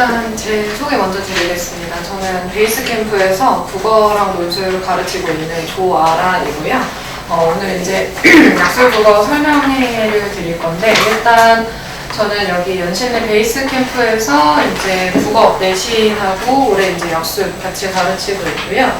일단 제 소개 먼저 드리겠습니다. 저는 베이스 캠프에서 국어랑 논술을 가르치고 있는 조아라이고요. 어, 오늘 이제 약술 국어 설명회를 드릴 건데 일단 저는 여기 연신내 베이스 캠프에서 이제 국어 내신하고 올해 이제 약술 같이 가르치고 있고요.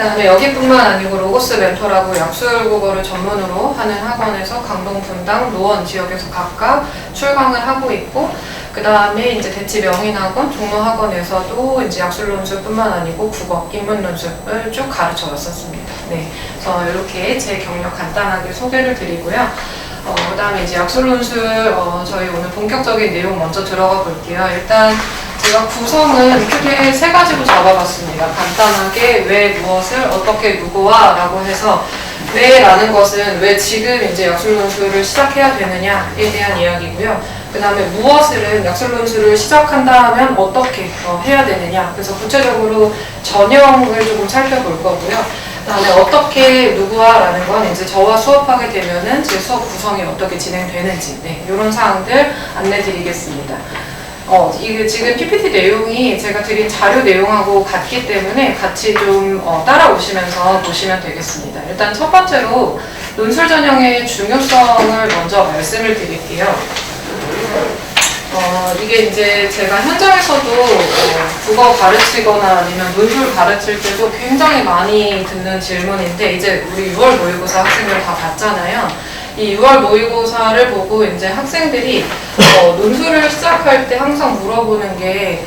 그다음에 여기뿐만 아니고 로고스 멘토라고 약술 국어를 전문으로 하는 학원에서 강동 분당 노원 지역에서 각각 출강을 하고 있고 그 다음에 이제 대치 명인학원 종로학원에서도 이제 약술 논술뿐만 아니고 국어 인문 논술을 쭉 가르쳐 왔었습니다. 네, 그래서 이렇게 제 경력 간단하게 소개를 드리고요. 어, 그다음에 이제 약술 논술 어, 저희 오늘 본격적인 내용 먼저 들어가 볼게요. 일단 제가 구성은 크게 세 가지로 잡아봤습니다. 간단하게 왜 무엇을 어떻게 누구와 라고 해서 왜라는 것은 왜 지금 이제 약술 논술을 시작해야 되느냐에 대한 이야기고요. 그 다음에 무엇을 약술 논술을 시작한다 하면 어떻게 어, 해야 되느냐. 그래서 구체적으로 전형을 조금 살펴볼 거고요. 그다음에 어떻게 누구와라는 건 이제 저와 수업하게 되면은 제 수업 구성이 어떻게 진행되는지 네, 이런 사항들 안내드리겠습니다. 어, 이게 지금 PPT 내용이 제가 드린 자료 내용하고 같기 때문에 같이 좀 어, 따라오시면서 보시면 되겠습니다. 일단 첫 번째로 논술 전형의 중요성을 먼저 말씀을 드릴게요. 어, 이게 이제 제가 현장에서도 어, 국어 가르치거나 아니면 논술 가르칠 때도 굉장히 많이 듣는 질문인데 이제 우리 6월 모의고사 학생들 다 봤잖아요. 이 6월 모의고사를 보고 이제 학생들이 어, 논술을 시작할 때 항상 물어보는 게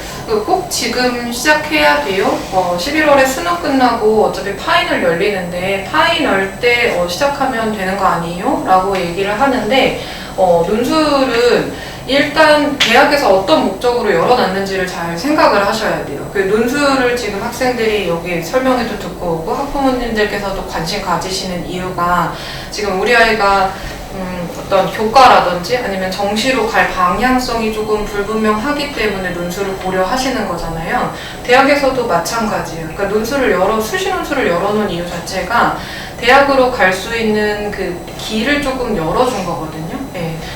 꼭 지금 시작해야 돼요? 어, 11월에 수능 끝나고 어차피 파이널 열리는데 파이널 때 어, 시작하면 되는 거 아니에요? 라고 얘기를 하는데 어, 논술은 일단 대학에서 어떤 목적으로 열어놨는지를 잘 생각을 하셔야 돼요. 그 논술을 지금 학생들이 여기 설명회도 듣고 오고 학부모님들께서도 관심 가지시는 이유가 지금 우리 아이가 음, 어떤 교과라든지 아니면 정시로 갈 방향성이 조금 불분명하기 때문에 논술을 고려하시는 거잖아요. 대학에서도 마찬가지예요. 그러니까 논술을 열어 수시 논술을 열어놓은 이유 자체가 대학으로 갈 수 있는 그 길을 조금 열어준 거거든요.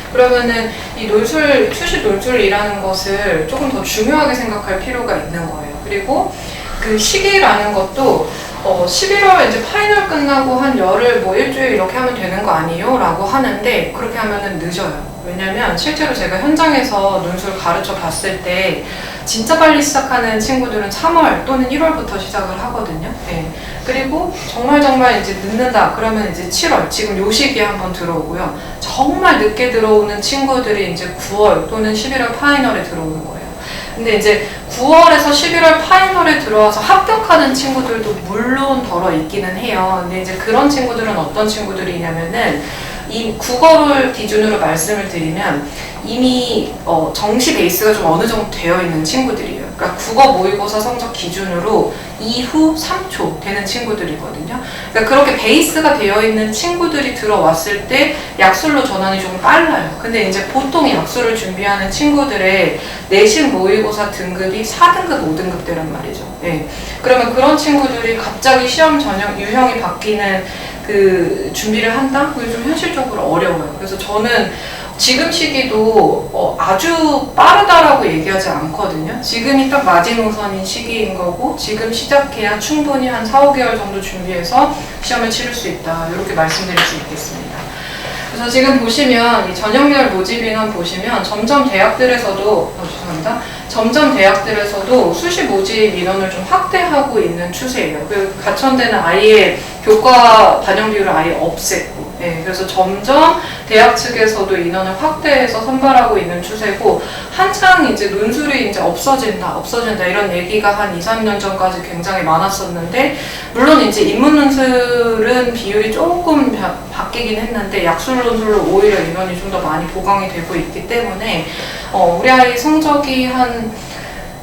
예. 그러면은 이 논술 수시 논술이라는 것을 조금 더 중요하게 생각할 필요가 있는 거예요. 그리고 그 시기라는 것도 어, 11월 이제 파이널 끝나고 한 열흘 뭐 일주일 이렇게 하면 되는 거 아니에요? 라고 하는데 그렇게 하면은 늦어요. 왜냐면 실제로 제가 현장에서 논술 가르쳐 봤을 때 진짜 빨리 시작하는 친구들은 3월 또는 1월부터 시작을 하거든요. 네. 그리고 정말 정말 이제 늦는다 그러면 이제 7월 지금 요 시기에 한번 들어오고요. 정말 늦게 들어오는 친구들이 이제 9월 또는 11월 파이널에 들어오는 거예요. 근데 이제 9월에서 11월 파이널에 들어와서 합격하는 친구들도 물론 덜어 있기는 해요. 근데 이제 그런 친구들은 어떤 친구들이냐면은 이 국어를 기준으로 말씀을 드리면 이미 어, 정시 베이스가 좀 어느 정도 되어 있는 친구들이에요. 그러니까 국어 모의고사 성적 기준으로 이후 3초 되는 친구들이거든요. 그러니까 그렇게 베이스가 되어 있는 친구들이 들어왔을 때 약술로 전환이 조금 빨라요. 근데 이제 보통 약술을 준비하는 친구들의 내신 모의고사 등급이 4등급, 5등급대란 말이죠. 네. 그러면 그런 친구들이 갑자기 시험 전형 유형이 바뀌는 그 준비를 한다? 그게 좀 현실적으로 어려워요. 그래서 저는 지금 시기도 어, 아주 빠르다라고 얘기하지 않거든요. 지금이 딱 마지노선인 시기인 거고 지금 시작해야 충분히 한 4, 5개월 정도 준비해서 시험을 치를 수 있다. 이렇게 말씀드릴 수 있겠습니다. 그래서 지금 보시면 이 전형별 모집 인원 보시면 점점 대학들에서도 어, 죄송합니다. 점점 대학들에서도 수시 모집 인원을 좀 확대하고 있는 추세예요. 그 가천대는 아예 교과 반영 비율을 아예 없앴고 네, 그래서 점점 대학 측에서도 인원을 확대해서 선발하고 있는 추세고 한창 이제 논술이 이제 없어진다, 없어진다 이런 얘기가 한 2, 3년 전까지 굉장히 많았었는데 물론 이제 인문 논술은 비율이 조금 바, 바뀌긴 했는데 약술 논술로 오히려 인원이 좀 더 많이 보강이 되고 있기 때문에 어, 우리 아이 성적이 한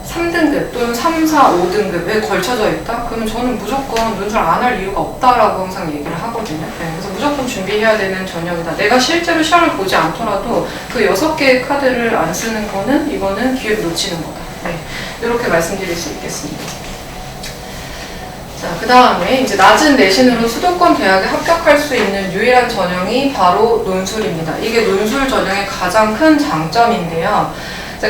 3등급 또는 3, 4, 5등급에 걸쳐져 있다? 그러면 저는 무조건 논술 안 할 이유가 없다라고 항상 얘기를 하거든요. 네, 그래서 무조건 준비해야 되는 전형이다. 내가 실제로 시험을 보지 않더라도 그 여섯 개의 카드를 안 쓰는 거는 이거는 기회를 놓치는 거다. 네, 이렇게 말씀드릴 수 있겠습니다. 자, 그 다음에 이제 낮은 내신으로 수도권 대학에 합격할 수 있는 유일한 전형이 바로 논술입니다. 이게 논술 전형의 가장 큰 장점인데요.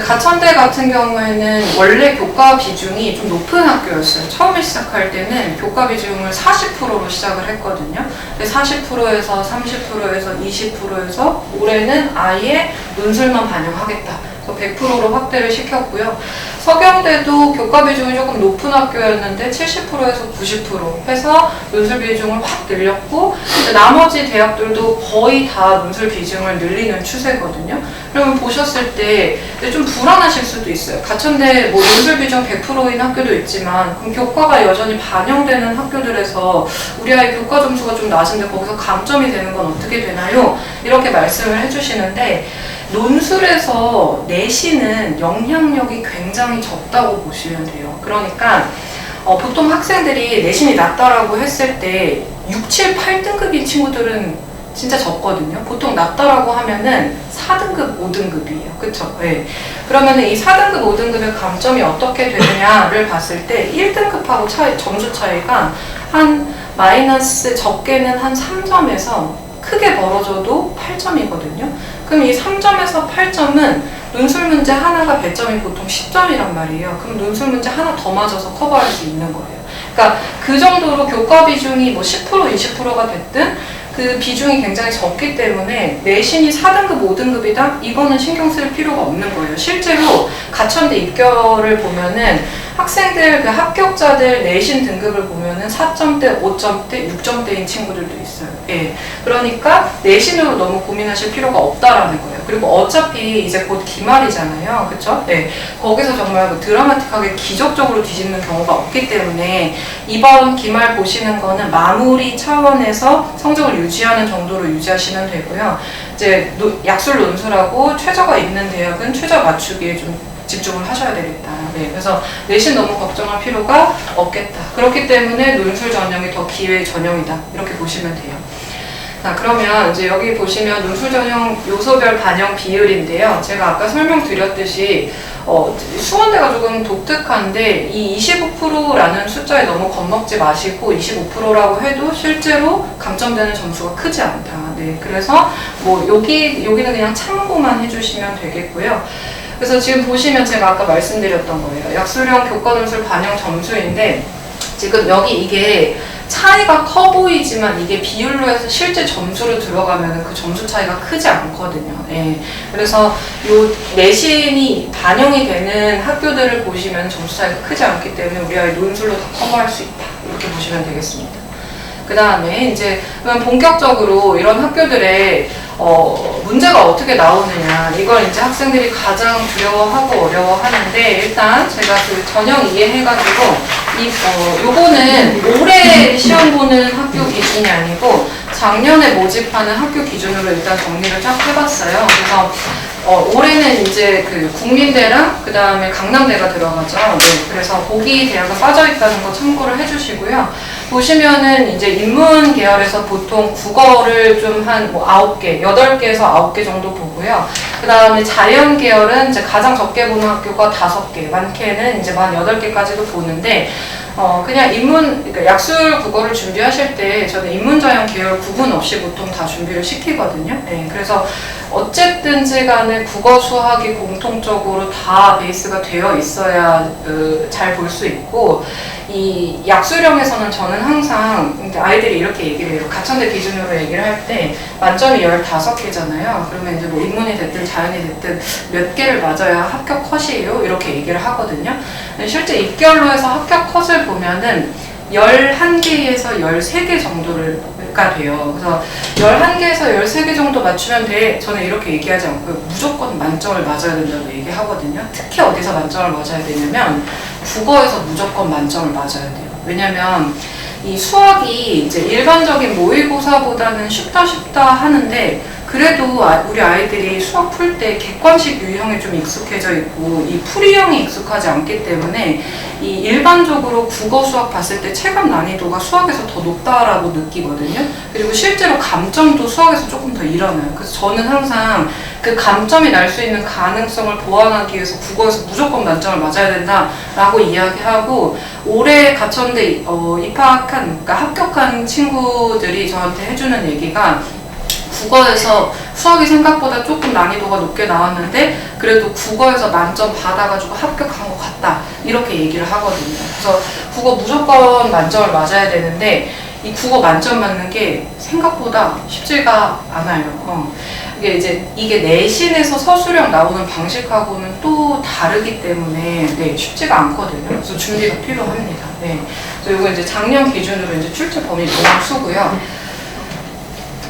가천대 같은 경우에는 원래 교과 비중이 좀 높은 학교였어요. 처음에 시작할 때는 교과 비중을 40%로 시작을 했거든요. 40%에서 30%에서 20%에서 올해는 아예 논술만 반영하겠다. 그래서 100%로 확대를 시켰고요. 서경대도 교과 비중이 조금 높은 학교였는데 70%에서 90% 해서 논술 비중을 확 늘렸고 나머지 대학들도 거의 다 논술 비중을 늘리는 추세거든요. 그러면 보셨을 때 좀 불안하실 수도 있어요. 가천대 뭐 논술 비중 100%인 학교도 있지만 그럼 교과가 여전히 반영되는 학교들에서 우리 아이 교과 점수가 좀 낮은데 거기서 감점이 되는 건 어떻게 되나요? 이렇게 말씀을 해주시는데 논술에서 내신은 영향력이 굉장히 적다고 보시면 돼요. 그러니까 어, 보통 학생들이 내신이 낮다라고 했을 때 6, 7, 8등급인 친구들은 진짜 적거든요. 보통 낮다라고 하면은 4등급, 5등급이에요. 그쵸? 네. 그러면은 이 4등급, 5등급의 감점이 어떻게 되느냐를 봤을 때 1등급하고 차이, 점수 차이가 한 마이너스 적게는 한 3점에서 크게 벌어져도 8점이거든요. 그럼 이 3점에서 8점은 논술 문제 하나가 배점이 보통 10점이란 말이에요. 그럼 논술 문제 하나 더 맞아서 커버할 수 있는 거예요. 그러니까 그 정도로 교과 비중이 뭐 10% 20%가 됐든 그 비중이 굉장히 적기 때문에 내신이 4등급 5등급이다? 이거는 신경 쓸 필요가 없는 거예요. 실제로 가천대 입결을 보면은 학생들 그 합격자들 내신 등급을 보면은 4점대, 5점대, 6점대인 친구들도 있어요. 예. 그러니까 내신으로 너무 고민하실 필요가 없다라는 거예요. 그리고 어차피 이제 곧 기말이잖아요. 그쵸? 네. 거기서 정말 그 드라마틱하게 기적적으로 뒤집는 경우가 없기 때문에 이번 기말 보시는 거는 마무리 차원에서 성적을 유지하는 정도로 유지하시면 되고요. 이제 노- 약술 논술하고 최저가 있는 대학은 최저 맞추기에 좀 집중을 하셔야 되겠다. 네, 그래서 내신 너무 걱정할 필요가 없겠다. 그렇기 때문에 논술 전형이 더 기회 전형이다. 이렇게 보시면 돼요. 자, 그러면 이제 여기 보시면 논술 전형 요소별 반영 비율인데요. 제가 아까 설명드렸듯이 어, 수원대가 조금 독특한데 이 25%라는 숫자에 너무 겁먹지 마시고 25%라고 해도 실제로 감점되는 점수가 크지 않다. 네, 그래서 뭐 여기 여기는 그냥 참고만 해주시면 되겠고요. 그래서 지금 보시면 제가 아까 말씀드렸던 거예요. 약수령 교과 논술 반영 점수인데 지금 여기 이게 차이가 커 보이지만 이게 비율로 해서 실제 점수로 들어가면 그 점수 차이가 크지 않거든요. 예. 그래서 요 내신이 반영이 되는 학교들을 보시면 점수 차이가 크지 않기 때문에 우리 아이 논술로 다 커버할 수 있다. 이렇게 보시면 되겠습니다. 그 다음에 이제 그러면 본격적으로 이런 학교들의 어, 문제가 어떻게 나오느냐 이걸 이제 학생들이 가장 두려워하고 어려워하는데 일단 제가 그 전형 이해해가지고 이 어, 요거는 올해 시험 보는 학교 기준이 아니고 작년에 모집하는 학교 기준으로 일단 정리를 쫙 해봤어요. 그래서 어, 올해는 이제 그 국민대랑 그 다음에 강남대가 들어가죠. 네, 그래서 거기 대학은 빠져있다는 거 참고를 해주시고요. 보시면은 이제 인문 계열에서 보통 국어를 좀 한뭐 아홉 개, 여덟 개에서 아홉 개 정도 보고요. 그 다음에 자연 계열은 이제 가장 적게 보는 학교가 다섯 개, 많게는 이제 만 여덟 개까지도 보는데 어, 그냥 인문, 그러니까 약술 국어를 준비하실 때 저는 인문자연 계열 구분 없이 보통 다 준비를 시키거든요. 네, 그래서 어쨌든지 간에 국어 수학이 공통적으로 다 베이스가 되어 있어야 그, 잘볼 수 있고 이 약술형에서는 저는 항상 아이들이 이렇게 얘기를 해요. 가천대 기준으로 얘기를 할 때 만점이 15개잖아요. 그러면 이제 뭐 인문이 됐든 자연이 됐든 몇 개를 맞아야 합격 컷이에요. 이렇게 얘기를 하거든요. 실제 입결로 해서 합격 컷을 보면은 11개에서 13개 정도가 돼요. 그래서 11개에서 13개 정도 맞추면 돼. 저는 이렇게 얘기하지 않고 무조건 만점을 맞아야 된다고 얘기하거든요. 특히 어디서 만점을 맞아야 되냐면 국어에서 무조건 만점을 맞아야 돼요. 왜냐면 이 수학이 이제 일반적인 모의고사보다는 쉽다 쉽다 하는데 그래도 아- 우리 아이들이 수학 풀 때 객관식 유형에 좀 익숙해져 있고 이 풀이형이 익숙하지 않기 때문에 이 일반적으로 국어 수학 봤을 때 체감 난이도가 수학에서 더 높다라고 느끼거든요. 그리고 실제로 감점도 수학에서 조금 더 일어나요. 그래서 저는 항상 그 감점이 날 수 있는 가능성을 보완하기 위해서 국어에서 무조건 만점을 맞아야 된다라고 이야기하고 올해 가천대 어, 입학한 그러니까 합격한 친구들이 저한테 해주는 얘기가 국어에서 수학이 생각보다 조금 난이도가 높게 나왔는데 그래도 국어에서 만점 받아가지고 합격한 것 같다 이렇게 얘기를 하거든요. 그래서 국어 무조건 만점을 맞아야 되는데 이 국어 만점 맞는 게 생각보다 쉽지가 않아요. 어. 이게 이제 이게 내신에서 서술형 나오는 방식하고는 또 다르기 때문에 네, 쉽지가 않거든요. 그래서 준비가 필요합니다. 네. 그래서 이거 이제 작년 기준으로 이제 출제 범위 모함수고요.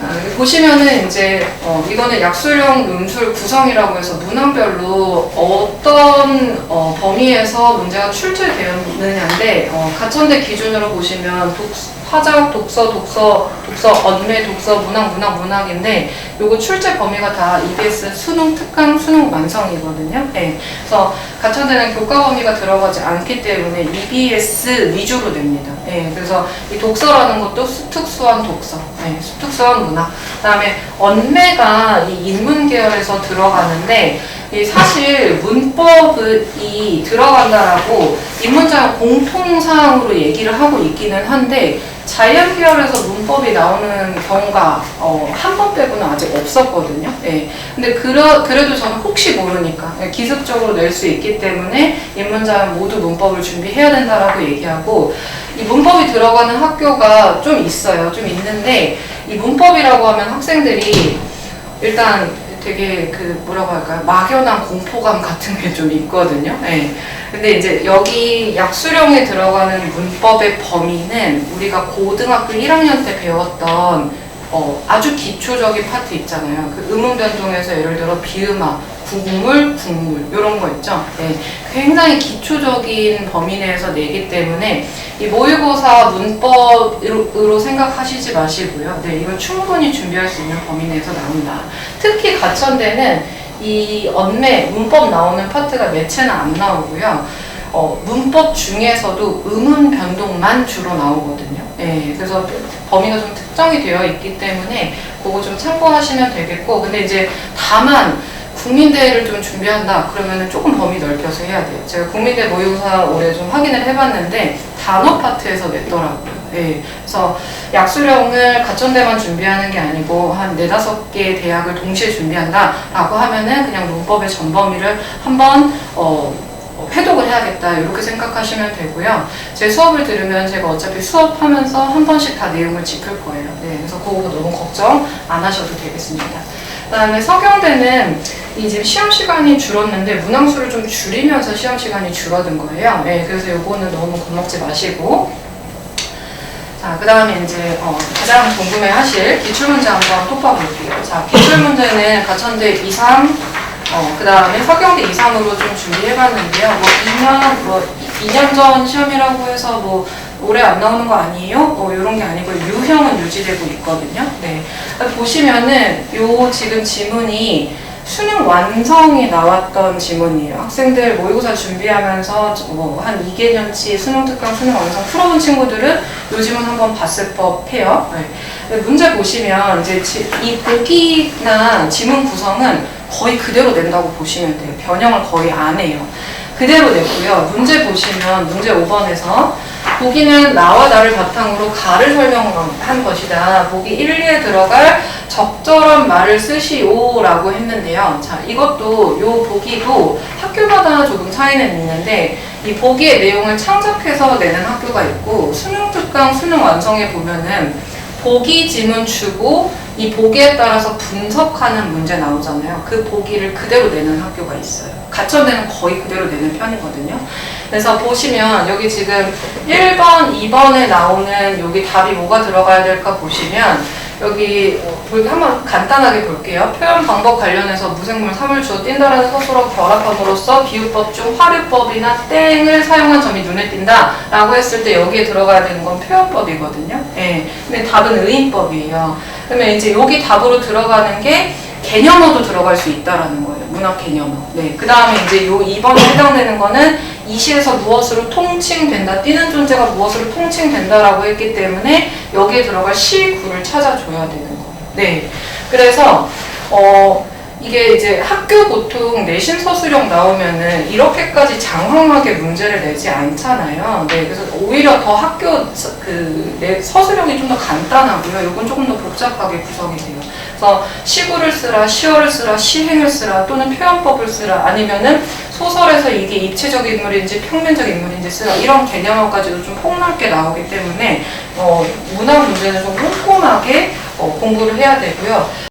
아, 보시면은 이제 어, 이거는 약술형 음술 구성이라고 해서 문항별로 어떤 어, 범위에서 문제가 출제되었느냐인데 어, 가천대 기준으로 보시면 독, 화작, 독서, 독서, 독서, 언매, 독서, 문학, 문학, 문학인데 요거 출제 범위가 다 EBS 수능 특강, 수능 완성이거든요. 네. 그래서 가천대는 교과 범위가 들어가지 않기 때문에 EBS 위주로 냅니다. 네. 그래서 이 독서라는 것도 수- 특수한 독서, 네. 특수한 문학. 그다음에 언매가 이 인문 계열에서 들어가는데 이 사실 문법이 들어간다라고 인문자가 공통사항으로 얘기를 하고 있기는 한데 자연 계열에서 문법이 나오는 경우가 어, 한 번 빼고는 아직 없었거든요. 예. 근데 그러, 그래도 저는 혹시 모르니까 예, 기습적으로 낼 수 있기 때문에 인문자는 모두 문법을 준비해야 된다라고 얘기하고 이 문법이 들어가는 학교가 좀 있어요. 좀 있는데 이 문법이라고 하면 학생들이 일단 되게 그 뭐라고 할까요? 막연한 공포감 같은 게 좀 있거든요. 예. 근데 이제 여기 약수령에 들어가는 문법의 범위는 우리가 고등학교 1학년 때 배웠던 어, 아주 기초적인 파트 있잖아요. 그 음운 변동에서 예를 들어 비음 화, 국물, 국물 이런 거 있죠. 네, 굉장히 기초적인 범위 내에서 내기 때문에 이 모의고사 문법으로 생각하시지 마시고요. 네, 이건 충분히 준비할 수 있는 범위 내에서 나온다. 특히 가천대는 이 언매 문법 나오는 파트가 매체는 안 나오고요. 어, 문법 중에서도 음운 변동만 주로 나오거든요. 예, 그래서 범위가 좀 특정이 되어 있기 때문에 그거 좀 참고하시면 되겠고, 근데 이제 다만 국민대를 좀 준비한다 그러면은 조금 범위 넓혀서 해야 돼요. 제가 국민대 모의고사 올해 좀 확인을 해봤는데 단어 파트에서 냈더라고요. 예, 그래서 약수령을 가천대만 준비하는 게 아니고 한 네다섯 개 대학을 동시에 준비한다라고 하면은 그냥 문법의 전범위를 한번 어, 어, 회독을 해야겠다 이렇게 생각하시면 되고요. 제 수업을 들으면 제가 어차피 수업하면서 한 번씩 다 내용을 짚을 거예요. 네, 그래서 그거 너무 걱정 안 하셔도 되겠습니다. 그다음에 서경대는 이제 시험 시간이 줄었는데 문항수를 좀 줄이면서 시험 시간이 줄어든 거예요. 네, 그래서 요거는 너무 겁먹지 마시고 자, 그 다음에 이제 어, 가장 궁금해 하실 기출문제 한번 뽑아볼게요. 자, 기출문제는 가천대 2, 3, 어, 그 다음에 서경대 2, 3으로 좀 준비해봤는데요. 뭐 2년, 뭐 2년 전 시험이라고 해서 뭐 올해 안 나오는 거 아니에요? 뭐 이런 게 아니고 유형은 유지되고 있거든요. 네. 보시면은 요 지금 지문이 수능 완성이 나왔던 지문이에요. 학생들 모의고사 준비하면서 뭐한 2개년치 수능 특강 수능 완성 풀어본 친구들은 요 지문 한번 봤을 법해요. 네. 문제 보시면 이제 지- 이 보기나 지문 구성은 거의 그대로 낸다고 보시면 돼요. 변형을 거의 안 해요. 그대로 냈고요. 문제 보시면 문제 5번에서 보기는 나와 나를 바탕으로 가를 설명한 것이다. 보기 1, 2에 들어갈 적절한 말을 쓰시오라고 했는데요. 자, 이것도 요 보기도 학교마다 조금 차이는 있는데 이 보기의 내용을 창작해서 내는 학교가 있고 수능 특강 수능 완성에 보면은 보기 지문 주고 이 보기에 따라서 분석하는 문제 나오잖아요. 그 보기를 그대로 내는 학교가 있어요. 가천대는 거의 그대로 내는 편이거든요. 그래서 보시면 여기 지금 1번, 2번에 나오는 여기 답이 뭐가 들어가야 될까 보시면 여기 어, 볼- 한번 간단하게 볼게요. 표현 방법 관련해서 무생물 3을 주어 띈다라는 서술어 결합함으로써 비유법 중 화류법이나 땡을 사용한 점이 눈에 띈다 라고 했을 때 여기에 들어가야 되는 건 표현법이거든요. 예. 근데 답은 의인법이에요. 그러면 이제 여기 답으로 들어가는 게 개념어도 들어갈 수 있다라는 거예요. 문학 개념어. 네. 그 다음에 이제 요 2번에 해당되는 거는 이 시에서 무엇으로 통칭된다. 뛰는 존재가 무엇으로 통칭된다라고 했기 때문에 여기에 들어갈 시구를 찾아줘야 되는 거예요. 네. 그래서, 어, 이게 이제 학교 보통 내신 서술형 나오면은 이렇게까지 장황하게 문제를 내지 않잖아요. 네, 그래서 오히려 더 학교 서- 그 내- 서술형이 좀 더 간단하고요. 이건 조금 더 복잡하게 구성이 돼요. 그래서 시구를 쓰라, 시어를 쓰라, 시행을 쓰라, 또는 표현법을 쓰라, 아니면은 소설에서 이게 입체적 인물인지 평면적 인물인지 쓰라 이런 개념까지도 좀 폭넓게 나오기 때문에 어, 문학 문제는 좀 꼼꼼하게 어, 공부를 해야 되고요.